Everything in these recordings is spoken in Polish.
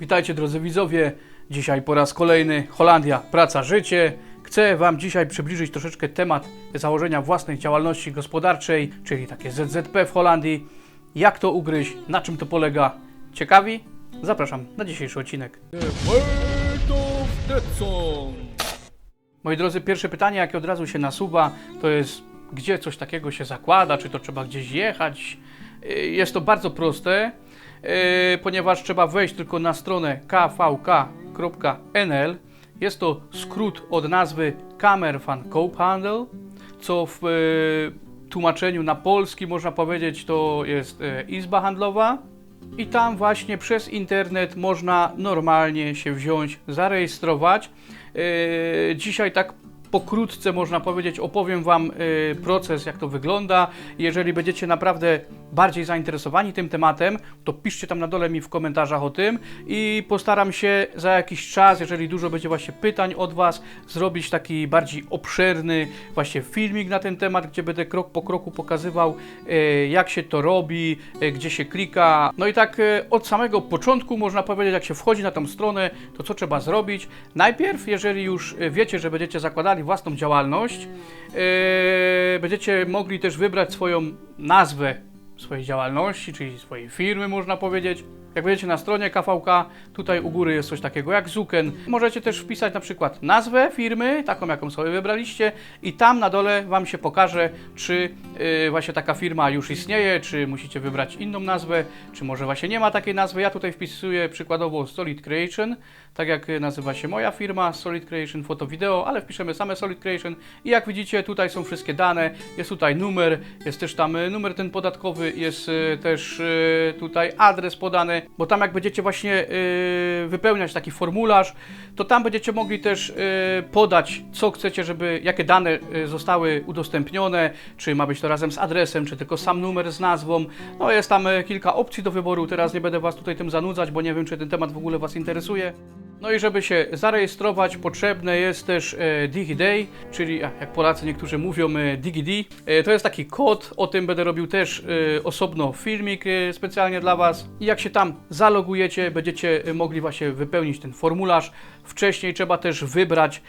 Witajcie drodzy widzowie. Dzisiaj po raz kolejny Holandia, praca, życie. Chcę Wam dzisiaj przybliżyć troszeczkę temat założenia własnej działalności gospodarczej, czyli takie ZZP w Holandii. Jak to ugryźć, na czym to polega. Ciekawi? Zapraszam na dzisiejszy odcinek. Moi drodzy, pierwsze pytanie, jakie od razu się nasuwa, to jest, gdzie coś takiego się zakłada, czy to trzeba gdzieś jechać. Y, Jest to bardzo proste, ponieważ trzeba wejść tylko na stronę kvk.nl. Jest to skrót od nazwy Kamer van Koophandel, co w y, tłumaczeniu na polski można powiedzieć to jest y, Izba Handlowa. I tam właśnie przez internet można normalnie się wziąć, zarejestrować. Yy, dzisiaj tak pokrótce można powiedzieć, opowiem Wam yy, proces, jak to wygląda. Jeżeli będziecie naprawdę bardziej zainteresowani tym tematem, to piszcie tam na dole mi w komentarzach o tym i postaram się za jakiś czas, jeżeli dużo będzie właśnie pytań od Was, zrobić taki bardziej obszerny właśnie filmik na ten temat, gdzie będę krok po kroku pokazywał, yy, jak się to robi, yy, gdzie się klika. No i tak od samego początku można powiedzieć, jak się wchodzi na tą stronę, to co trzeba zrobić. Najpierw, jeżeli już wiecie, że będziecie zakładali własną działalność, yy, będziecie mogli też wybrać swoją nazwę swojej działalności, czyli swojej firmy, można powiedzieć. Jak będziecie na stronie KVK, tutaj u góry jest coś takiego jak Zuken. Możecie też wpisać na przykład nazwę firmy, taką jaką sobie wybraliście i tam na dole Wam się pokaże, czy yy, właśnie taka firma już istnieje, czy musicie wybrać inną nazwę, czy może właśnie nie ma takiej nazwy. Ja tutaj wpisuję przykładowo Solid Creation, tak jak nazywa się moja firma, Solid Creation Foto Video, ale wpiszemy same Solid Creation i jak widzicie tutaj są wszystkie dane, jest tutaj numer, jest też tam y, numer ten podatkowy, jest y, też y, tutaj adres podany, bo tam jak będziecie właśnie wypełniać taki formularz, to tam będziecie mogli też podać co chcecie, żeby, jakie dane zostały udostępnione, czy ma być to razem z adresem, czy tylko sam numer z nazwą. No jest tam kilka opcji do wyboru, teraz nie będę Was tutaj tym zanudzać, bo nie wiem czy ten temat w ogóle Was interesuje. No i żeby się zarejestrować, potrzebne jest też e, DigiDay, czyli jak Polacy niektórzy mówią e, DigiD. E, to jest taki kod, o tym będę robił też osobno filmik specjalnie dla Was. I jak się tam zalogujecie, będziecie mogli właśnie wypełnić ten formularz. Wcześniej trzeba też wybrać,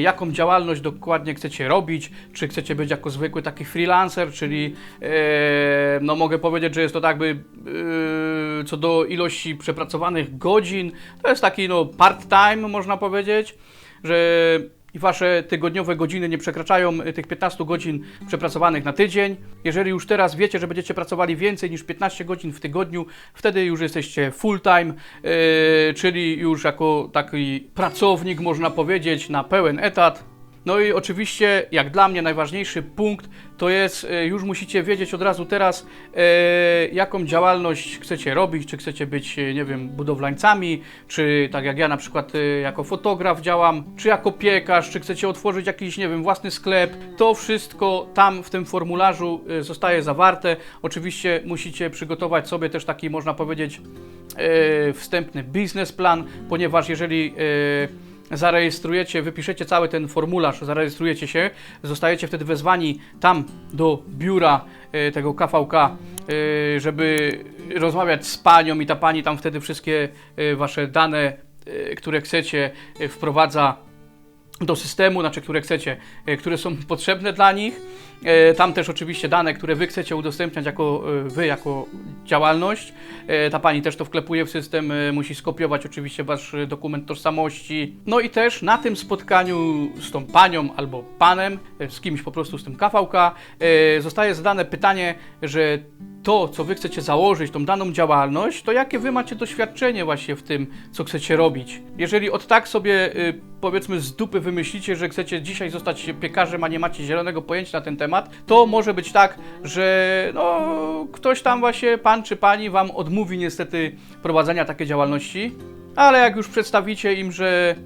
jaką działalność dokładnie chcecie robić, czy chcecie być jako zwykły taki freelancer, czyli no mogę powiedzieć, że jest to tak by co do ilości przepracowanych godzin, to jest taki no part-time można powiedzieć, że wasze tygodniowe godziny nie przekraczają y, tych 15 godzin przepracowanych na tydzień. Jeżeli już teraz wiecie, że będziecie pracowali więcej niż 15 godzin w tygodniu, wtedy już jesteście full-time, yy, czyli już jako taki pracownik można powiedzieć na pełen etat. No i oczywiście, jak dla mnie najważniejszy punkt to jest, e, już musicie wiedzieć od razu teraz, e, jaką działalność chcecie robić, czy chcecie być, e, nie wiem, budowlańcami, czy tak jak ja na przykład e, jako fotograf działam, czy jako piekarz, czy chcecie otworzyć jakiś, nie wiem, własny sklep. To wszystko tam w tym formularzu e, zostaje zawarte. Oczywiście musicie przygotować sobie też taki, można powiedzieć, e, wstępny biznesplan, ponieważ jeżeli e, zarejestrujecie, wypiszecie cały ten formularz, zarejestrujecie się, zostajecie wtedy wezwani tam do biura e, tego KVK, e, żeby rozmawiać z panią i ta pani tam wtedy wszystkie e, wasze dane, które chcecie, wprowadza do systemu, znaczy które chcecie, e, które są potrzebne dla nich. E, Tam też oczywiście dane, które wy chcecie udostępniać jako e, wy, jako działalność. Ta pani też to wklepuje w system, musi skopiować oczywiście wasz dokument tożsamości. No i też na tym spotkaniu z tą panią albo panem, z kimś po prostu z tym e, zostaje zadane pytanie, że to, co wy chcecie założyć, tą daną działalność, to jakie wy macie doświadczenie właśnie w tym, co chcecie robić. Jeżeli od tak sobie, powiedzmy, z dupy wymyślicie, że chcecie dzisiaj zostać piekarzem, a nie macie zielonego pojęcia na ten temat, to może być tak, że no, ktoś tam właśnie, pan czy pani, wam odmówi niestety prowadzenia takiej działalności. Ale jak już przedstawicie im, że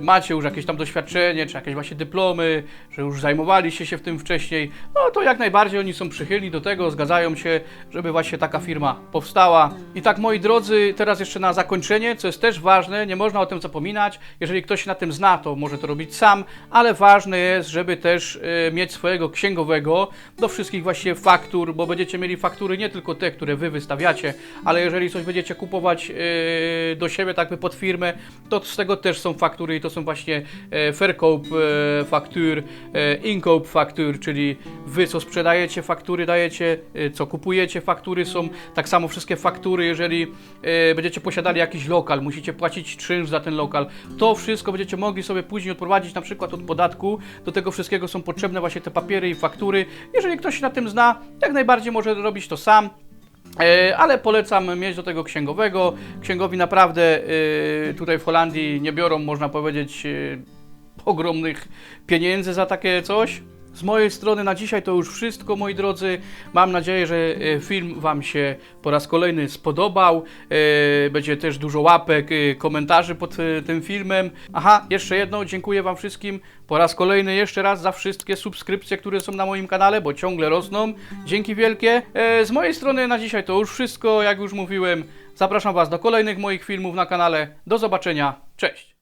macie już jakieś tam doświadczenie, czy jakieś właśnie dyplomy, że już zajmowaliście się w tym wcześniej, no to jak najbardziej oni są przychylni do tego, zgadzają się, żeby właśnie taka firma powstała. I tak moi drodzy, teraz jeszcze na zakończenie, co jest też ważne, nie można o tym zapominać, jeżeli ktoś się na tym zna, to może to robić sam, ale ważne jest, żeby też e, mieć swojego księgowego do wszystkich właśnie faktur, bo będziecie mieli faktury nie tylko te, które wy wystawiacie, ale jeżeli coś będziecie kupować e, do siebie, tak by pod firmę, to z tego też są faktury i to są właśnie verkoop e, faktur, e, inkoop faktur, czyli wy co sprzedajecie faktury dajecie, e, co kupujecie faktury są, tak samo wszystkie faktury, jeżeli będziecie posiadali jakiś lokal, musicie płacić czynsz za ten lokal, to wszystko będziecie mogli sobie później odprowadzić na przykład od podatku, do tego wszystkiego są potrzebne właśnie te papiery i faktury, jeżeli ktoś się na tym zna, jak najbardziej może robić to sam, Ale polecam mieć do tego księgowego. Księgowi naprawdę e, tutaj w Holandii nie biorą, można powiedzieć, e, ogromnych pieniędzy za takie coś. Z mojej strony na dzisiaj to już wszystko, moi drodzy. Mam nadzieję, że e, film Wam się po raz kolejny spodobał. E, Będzie też dużo łapek, e, komentarzy pod tym filmem. Aha, jeszcze jedno, dziękuję Wam wszystkim po raz kolejny jeszcze raz za wszystkie subskrypcje, które są na moim kanale, bo ciągle rosną. Dzięki wielkie. Z mojej strony na dzisiaj to już wszystko, jak już mówiłem. Zapraszam Was do kolejnych moich filmów na kanale. Do zobaczenia. Cześć.